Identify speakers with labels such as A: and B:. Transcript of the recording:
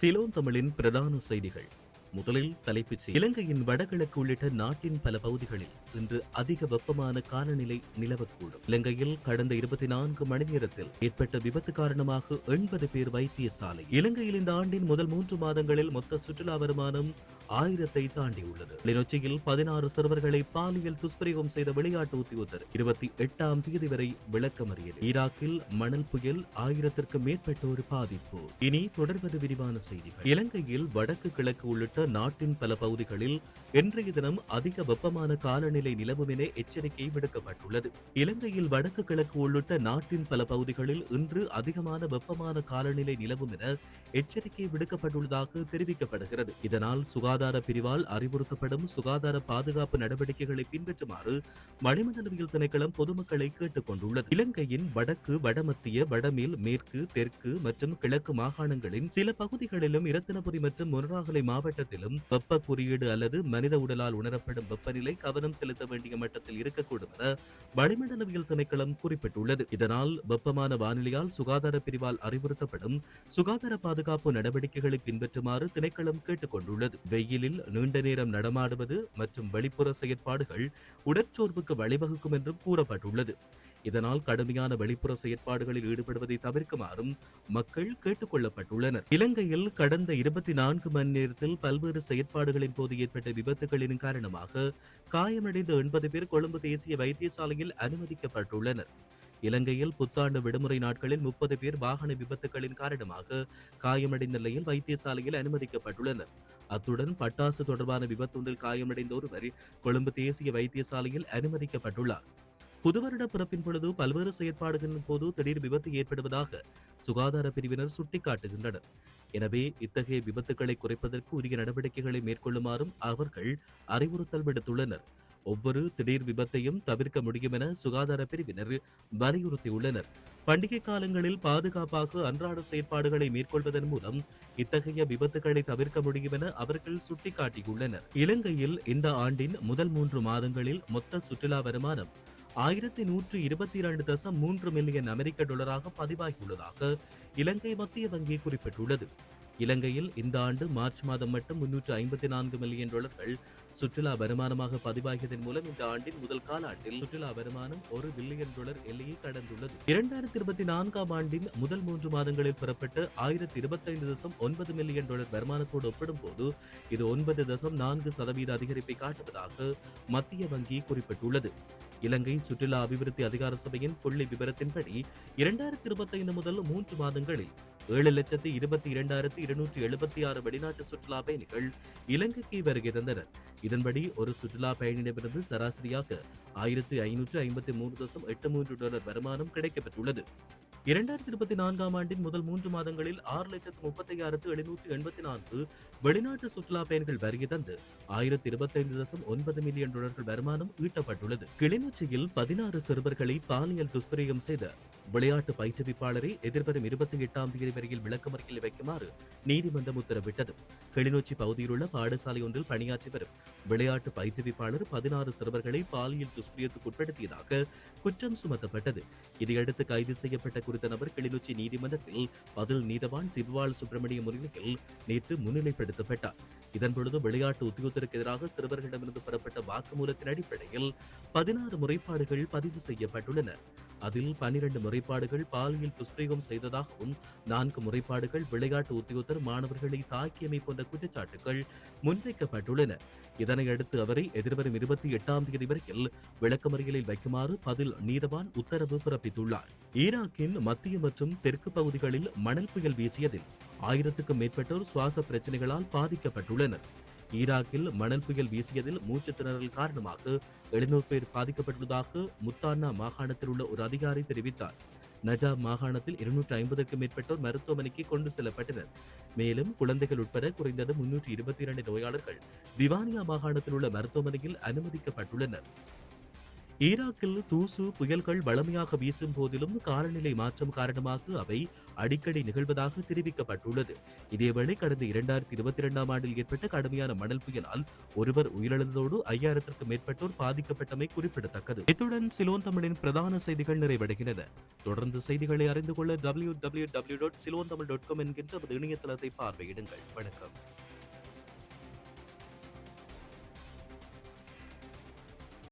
A: சிலோன் தமிழின் பிரதான செய்திகள். முதலில் தலைப்புச் செய்தி. இலங்கையின் வடகிழக்கு உள்ளிட்ட நாட்டின் பல பகுதிகளில் இன்று அதிக வெப்பமான காலநிலை நிலவக்கூடும். இலங்கையில் கடந்த இருபத்தி நான்கு மணி நேரத்தில் ஏற்பட்ட விபத்து காரணமாக எண்பது பேர் வைத்தியசாலை. இலங்கையில் இந்த ஆண்டின் முதல் மூன்று மாதங்களில் மொத்த சுற்றுலா வருமானம் ஆயிரத்தை தாண்டியுள்ளது. கிளிநொச்சியில் பதினாறு சிறுவர்களை பாலியல் துஷ்பிரயோகம் செய்த விளையாட்டு உத்தியோகத்தர் இருபத்தி எட்டாம் தேதி வரை விளக்கமறியல் ஈராக்கில் மணல் புயல் ஆயிரத்திற்கும் மேற்பட்டோர் பாதிப்பு. இனி தொடர்வது விரிவான செய்திகள். இலங்கையில் வடக்கு கிழக்கு உள்ளிட்ட நாட்டின் பல பகுதிகளில் இன்றைய தினம் அதிக வெப்பமான காலநிலை நிலவும் என எச்சரிக்கை விடுக்கப்பட்டுள்ளது. இலங்கையில் வடக்கு கிழக்கு உள்ளிட்ட நாட்டின் பல பகுதிகளில் இன்று அதிகமான வெப்பமான காலநிலை நிலவும் என எச்சரிக்கை விடுக்கப்பட்டுள்ளதாக தெரிவிக்கப்படுகிறது. இதனால் சுகாதார பிரிவால் அறிவுறுத்தப்படும் சுகாதார பாதுகாப்பு நடவடிக்கைகளை பின்பற்றுமாறு வளிமண்டலவியல் திணைக்களம் பொதுமக்களை கேட்டுக் கொண்டுள்ளது. இலங்கையின் வடக்கு வடமத்திய வடமேல் மேற்கு தெற்கு மற்றும் கிழக்கு மாகாணங்களின் சில பகுதிகளிலும் இரத்தினபுரி மற்றும் முனராகலை மாவட்ட நேரத்திலும் வெப்ப குறியீடு அல்லது மனித உடலால் உணரப்படும் வெப்பநிலை கவனம் செலுத்த வேண்டிய மட்டத்தில் இருக்கக்கூடும் என வளிமண்டலவியல் திணைக்களம் குறிப்பிட்டுள்ளது. இதனால் வெப்பமான வானிலையால் சுகாதார பிரிவால் அறிவுறுத்தப்படும் சுகாதார பாதுகாப்பு நடவடிக்கைகளை பின்பற்றுமாறு திணைக்களம் கேட்டுக் கொண்டுள்ளது வெயிலில் நீண்ட நேரம் நடமாடுவது மற்றும் வெளிப்புற செயற்பாடுகள் உடற்சோர்வுக்கு வழிவகுக்கும் என்றும் கூறப்பட்டுள்ளது. இதனால் கடுமையான வெளிப்புற செயற்பாடுகளில் ஈடுபடுவதை தவிர்க்குமாறும் மக்கள் கேட்டுக் கொள்ளப்பட்டுள்ளனர் இலங்கையில் கடந்த இருபத்தி நான்கு மணி நேரத்தில் பல்வேறு செயற்பாடுகளின் போது ஏற்பட்ட விபத்துகளின் காரணமாக காயமடைந்த எண்பது பேர் கொழும்பு தேசிய வைத்தியசாலையில் அனுமதிக்கப்பட்டுள்ளனர். இலங்கையில் புத்தாண்டு விடுமுறை நாட்களில் முப்பது பேர் வாகன விபத்துகளின் காரணமாக காயமடைந்த நிலையில் வைத்தியசாலையில் அனுமதிக்கப்பட்டுள்ளனர். அத்துடன் பட்டாசு தொடர்பான விபத்தொன்றில் காயமடைந்த ஒருவர் கொழும்பு தேசிய வைத்தியசாலையில் அனுமதிக்கப்பட்டுள்ளார். புதுவருட பிறப்பின் பொழுது பல்வேறு செயற்பாடுகளின் போது திடீர் விபத்து ஏற்படுவதாக சுகாதார பிரிவினர் சுட்டிக்காட்டுகின்றனர். எனவே இத்தகைய விபத்துகளை குறைப்பதற்கு உரிய நடவடிக்கைகளை மேற்கொள்ளுமாறும் அவர்கள் அறிவுறுத்தல் விடுத்துள்ளனர். ஒவ்வொரு திடீர் விபத்தையும் தவிர்க்க முடியும் என சுகாதார பிரிவினர் வலியுறுத்தியுள்ளனர். பண்டிகை காலங்களில் பாதுகாப்பாக அன்றாட செயற்பாடுகளை மேற்கொள்வதன் மூலம் இத்தகைய விபத்துகளை தவிர்க்க முடியும் என அவர்கள் சுட்டிக்காட்டியுள்ளனர். இலங்கையில் இந்த ஆண்டின் முதல் மூன்று மாதங்களில் மொத்த சுற்றுலா வருமானம் ஆயிரத்தி நூற்று இருபத்தி இரண்டு தசம் மூன்று மில்லியன் அமெரிக்க டாலராக பதிவாகியுள்ளதாக இலங்கை மத்திய வங்கி குறிப்பிட்டுள்ளது. இலங்கையில் இந்த ஆண்டு மார்ச் மாதம் மட்டும் முன்னூற்று ஐம்பத்தி நான்கு மில்லியன் டாலர்கள் சுற்றுலா வருமானமாக பதிவாகியதன் மூலம் இந்த ஆண்டின் முதல் காலாண்டில் சுற்றுலா வருமானம் ஒரு பில்லியன் டாலர் எல்லையை கடந்துள்ளது. இரண்டாயிரத்தி இருபத்தி நான்காம் ஆண்டின் முதல் மூன்று மாதங்களில் பெறப்பட்ட ஆயிரத்தி இருபத்தைந்து தசம் ஒன்பது மில்லியன் டாலர் வருமானத்தோடு ஒப்பிடும்போது இது ஒன்பது தசம் நான்கு சதவீத அதிகரிப்பை காட்டுவதாக மத்திய வங்கி குறிப்பிட்டுள்ளது. இலங்கை சுற்றுலா அபிவிருத்தி அதிகார சபையின் புள்ளி விவரத்தின்படி இரண்டாயிரத்தி இருபத்தைந்து முதல் மூன்று மாதங்களில் ஏழு லட்சத்தி இருபத்தி இரண்டாயிரத்தி இருநூற்றி எழுபத்தி ஆறு வெளிநாட்டு சுற்றுலா பயணிகள் இலங்கைக்கு வருகை தந்தனர். இதன்படி ஒரு சுற்றுலா பயணியிடமிருந்து சராசரியாக ஆயிரத்தி ஐநூற்று ஐம்பத்தி மூன்று தசம் எட்டு மூன்று டாலர் வருமானம் கிடைக்கப்பெற்றுள்ளது. இரண்டாயிரத்தி இருபத்தி நான்காம் ஆண்டின் முதல் மூன்று மாதங்களில் ஆறு லட்சத்து முப்பத்தையாயிரத்து எழுநூற்று எண்பத்தி நான்கு வெளிநாட்டு சுற்றுலா பயணிகள் வருகை தந்து ஆயிரத்தி இருபத்தைந்து தசம் ஒன்பது மில்லியன் டாலர்கள் வருமானம் ஈட்டப்பட்டுள்ளது. கிளிநொச்சியில் பதினாறு சிறுவர்களை பாலியல் துஷ்பிரயோகம் செய்த விளையாட்டு பயிற்றுவிப்பாளரை எதிர்வரும் இருபத்தி எட்டாம் தேதி வரையில் விளக்கமறியில் வைக்குமாறு நீதிமன்றம் உத்தரவிட்டது. கிளிநொச்சி பகுதியில் உள்ள பாடசாலை ஒன்றில் பணியாற்றி வரும் விளையாட்டு பயிற்றுவிப்பாளர் பதினாறு சிறுவர்களை பாலியல் துஷ்பிரயத்துக்கு உட்படுத்தியதாக குற்றம் சுமத்தப்பட்டது. இதையடுத்து கைது செய்யப்பட்ட குறித்த நபர் கிளிநொச்சி நீதிமன்றத்தில் பதில் நீதவான் சிவ்வாள் சுப்பிரமணிய முன்னிலையில் நேற்று முன்னிலைப்படுத்தப்பட்டார். இதன்பொழுது விளையாட்டு உத்தியோகத்திற்கு எதிராக சிறுவர்களிடமிருந்து பெறப்பட்ட வாக்குமூலத்தின் அடிப்படையில் பதினாறு முறைப்பாடுகள் பதிவு செய்யப்பட்டுள்ளன. அதில் பனிரெண்டு முறைப்பாடுகள் பாலியல் துஷ்பிரயோகம் செய்ததாகவும் நான்கு முறைப்பாடுகள் விளையாட்டு உத்தியோகத்தர் மாணவர்களை தாக்கியமை போன்ற குற்றச்சாட்டுகள் முன்வைக்கப்பட்டுள்ளன. இதனையடுத்து அவரை எதிர்வரும் இருபத்தி எட்டாம் தேதி வரையில் விளக்கமறியலில் வைக்குமாறு பதில் நீதவான் உத்தரவு பிறப்பித்துள்ளார். ஈராக்கின் மத்திய மற்றும் தெற்கு பகுதிகளில் மணல் புயல் வீசியதில் ஆயிரத்துக்கும் மேற்பட்டோர் சுவாச பிரச்சனைகளால் பாதிக்கப்பட்டுள்ளனர். ஈராக்கில் மணல் புயல் வீசியதில் மூச்சு திணறல் காரணமாக எழுநூறு பேர் பாதிக்கப்பட்டுள்ளதாக முத்தானா மாகாணத்தில் உள்ள ஒரு அதிகாரி தெரிவித்தார். நஜாப் மாகாணத்தில் இருநூற்றி ஐம்பதுக்கும் மேற்பட்டோர் மருத்துவமனைக்கு கொண்டு செல்லப்பட்டனர். மேலும் குழந்தைகள் உட்பட குறைந்தது முன்னூற்றி இருபத்தி இரண்டு நோயாளர்கள் திவானியா மாகாணத்தில் உள்ள மருத்துவமனையில் அனுமதிக்கப்பட்டுள்ளனர். ஈராக்கில் தூசு புயல்கள் வளமையாக வீசும் போதிலும் காலநிலை மாற்றம் காரணமாக அவை அடிக்கடி நிகழ்வதாக தெரிவிக்கப்பட்டுள்ளது. இதேவேளை கடந்த இரண்டாயிரத்தி இருபத்தி இரண்டாம் ஆண்டில் ஏற்பட்ட கடுமையான மணல் புயலால் ஒருவர் உயிரிழந்ததோடு ஐயாயிரத்திற்கும் மேற்பட்டோர் பாதிக்கப்பட்டமை குறிப்பிடத்தக்கது. இத்துடன் சிலோன் தமிழின் பிரதான செய்திகள் நிறைவடைகின்றன. தொடர்ந்து செய்திகளை அறிந்து கொள்ள W W W dot Ceylon Tamil dot com என்கின்ற இணையதளத்தை பார்வையிடுங்கள். வணக்கம்.